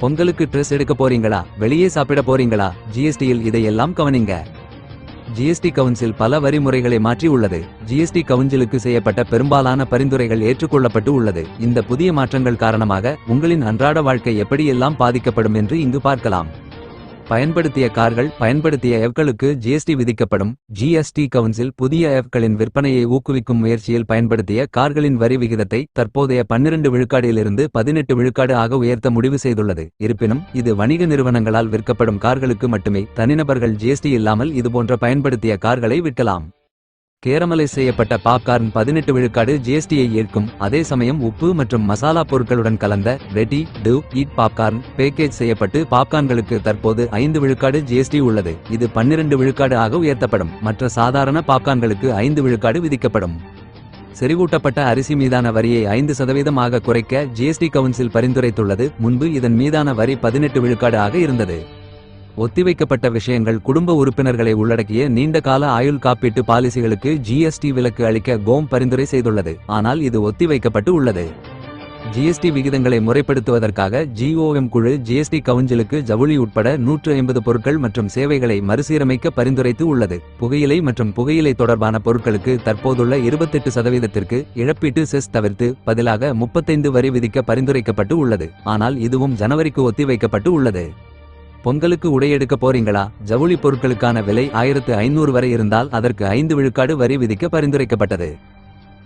பொங்கலுக்கு ட்ரெஸ் எடுக்க போறீங்களா? வெளியே சாப்பிட போறீங்களா? ஜிஎஸ்டியில் இதையெல்லாம் கவனிங்க. ஜிஎஸ்டி கவுன்சில் பல வரிமுறைகளை மாற்றி உள்ளது. ஜிஎஸ்டி கவுன்சிலுக்கு செய்யப்பட்ட பெரும்பாலான பரிந்துரைகள் ஏற்றுக்கொள்ளப்பட்டு உள்ளது. இந்த புதிய மாற்றங்கள் காரணமாக உங்களின் அன்றாட வாழ்க்கை எப்படியெல்லாம் பாதிக்கப்படும் என்று இங்கு பார்க்கலாம். பயன்படுத்திய கார்கள் பயன்படுத்திய எஃப்களுக்கு ஜிஎஸ்டி விதிக்கப்படும். ஜிஎஸ்டி கவுன்சில் புதிய எஃப்களின் விற்பனையை ஊக்குவிக்கும் முயற்சியில் பயன்படுத்திய கார்களின் வரி விகிதத்தை தற்போதைய பன்னிரண்டு விழுக்காடிலிருந்து பதினெட்டு விழுக்காடு ஆக உயர்த்த முடிவு செய்துள்ளது. இருப்பினும் இது வணிக நிறுவனங்களால் விற்கப்படும் கார்களுக்கு மட்டுமே தனிநபர்கள் ஜிஎஸ்டி இல்லாமல் இதுபோன்ற பயன்படுத்திய கார்களை விற்கலாம். கேரமலை செய்யப்பட்ட பாப்கார்ன் பதினெட்டு விழுக்காடு ஜிஎஸ்டியை ஏற்கும். அதே சமயம் உப்பு மற்றும் மசாலா பொருட்களுடன் கலந்த ready to eat popcorn package செய்யப்பட்டு பாப்கார்ன்களுக்கு தற்போது ஐந்து விழுக்காடு ஜிஎஸ்டி உள்ளது. இது பன்னிரண்டு விழுக்காடு ஆக உயர்த்தப்படும். மற்ற சாதாரண பாப்கார்ன்களுக்கு ஐந்து விழுக்காடு விதிக்கப்படும். செறிவூட்டப்பட்ட அரிசி மீதான வரியை ஐந்து சதவீதமாக குறைக்க ஜிஎஸ்டி கவுன்சில் பரிந்துரைத்துள்ளது. முன்பு இதன் மீதான வரி பதினெட்டு விழுக்காடு ஆக இருந்தது. ஒத்திவைக்கப்பட்ட விஷயங்கள் குடும்ப உறுப்பினர்களை உள்ளடக்கிய நீண்ட கால ஆயுள் காப்பீட்டு பாலிசிகளுக்கு ஜிஎஸ்டி விலக்கு அளிக்க கோம் பரிந்துரை செய்துள்ளது. ஆனால் இது ஒத்திவைக்கப்பட்டு உள்ளது. ஜிஎஸ்டி விகிதங்களை முறைப்படுத்துவதற்காக ஜிஓஎம் குழு ஜிஎஸ்டி கவுன்சிலுக்கு ஜவுளி உட்பட நூற்று ஐம்பது பொருட்கள் மற்றும் சேவைகளை மறுசீரமைக்க பரிந்துரைத்து உள்ளது. புகையிலை மற்றும் புகையிலை தொடர்பான பொருட்களுக்கு தற்போதுள்ள இருபத்தெட்டு சதவீதத்திற்கு இழப்பீட்டு செஸ் தவிர்த்து பதிலாக முப்பத்தைந்து வரி விதிக்க பரிந்துரைக்கப்பட்டு உள்ளது. ஆனால் இதுவும் ஜனவரிக்கு ஒத்திவைக்கப்பட்டு உள்ளது. பொங்கலுக்கு உடை போறீங்களா? ஜவுளி பொருட்களுக்கான விலை ஆயிரத்து ஐநூறு வரை இருந்தால் அதற்கு ஐந்து விழுக்காடு வரி விதிக்க பரிந்துரைக்கப்பட்டது.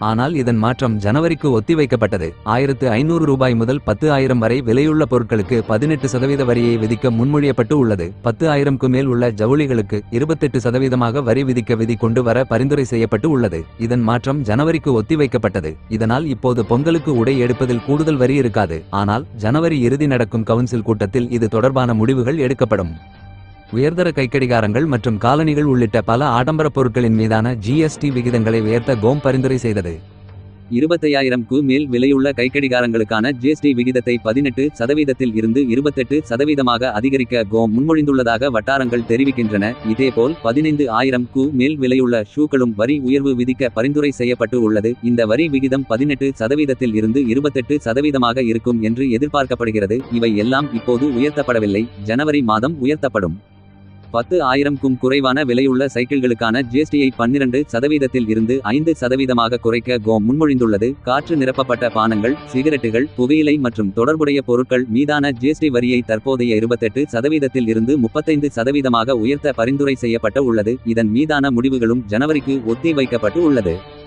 ஆனால் இதன் மாற்றம் ஜனவரிக்கு ஒத்திவைக்கப்பட்டது. ஆயிரத்து ஐநூறு ரூபாய் முதல் பத்து ஆயிரம் வரை விலையுள்ள பொருட்களுக்கு பதினெட்டு சதவீத வரியை விதிக்க முன்மொழியப்பட்டு உள்ளது. பத்து ஆயிரம்க்கு மேல் உள்ள ஜவுளிகளுக்கு இருபத்தெட்டு சதவீதமாக வரி விதிக்க விதி கொண்டு வர பரிந்துரை செய்யப்பட்டு உள்ளது. இதன் மாற்றம் ஜனவரிக்கு ஒத்திவைக்கப்பட்டது. இதனால் இப்போது பொங்கலுக்கு உடை எடுப்பதில் கூடுதல் வரி இருக்காது. ஆனால் ஜனவரி இறுதி நடக்கும் கவுன்சில் கூட்டத்தில் இது தொடர்பான முடிவுகள் எடுக்கப்படும். உயர்தர கைக்கடிகாரங்கள் மற்றும் காலணிகள் உள்ளிட்ட பல ஆடம்பர பொருட்களின் மீதான ஜிஎஸ்டி விகிதங்களை உயர்த்த கோம் பரிந்துரை செய்தது. இருபத்தையாயிரம் கு மேல் விலையுள்ள கைக்கடிகாரங்களுக்கான ஜிஎஸ்டி விகிதத்தை பதினெட்டு சதவீதத்தில் இருந்து இருபத்தெட்டு சதவீதமாக அதிகரிக்க கோம் முன்மொழிந்துள்ளதாக வட்டாரங்கள் தெரிவிக்கின்றன. இதேபோல் பதினைந்து ஆயிரம் கு மேல் விலையுள்ள ஷூக்களும் வரி உயர்வு விதிக்க பரிந்துரை செய்யப்பட்டு உள்ளது. இந்த வரி விகிதம் பதினெட்டு சதவீதத்தில் இருந்து இருபத்தெட்டு சதவீதமாக இருக்கும் என்று எதிர்பார்க்கப்படுகிறது. இவை எல்லாம் இப்போது உயர்த்தப்படவில்லை. ஜனவரி மாதம் உயர்த்தப்படும். பத்து ஆயிரம்க்கும் குறைவான விலையுள்ள சைக்கிள்களுக்கான ஜிஎஸ்டியை பன்னிரண்டு சதவீதத்தில் இருந்து ஐந்து சதவீதமாக குறைக்க கோம் முன்மொழிந்துள்ளது. காற்று நிரப்பப்பட்ட பானங்கள் சிகரெட்டுகள் புகையிலை மற்றும் தொடர்புடைய பொருட்கள் மீதான ஜிஎஸ்டி வரியை தற்போதைய இருபத்தெட்டு சதவீதத்தில் இருந்து முப்பத்தைந்து சதவீதமாக உயர்த்த பரிந்துரை செய்யப்பட்ட உள்ளது. இதன் மீதான முடிவுகளும் ஜனவரிக்கு ஒத்தி வைக்கப்பட்டு உள்ளது.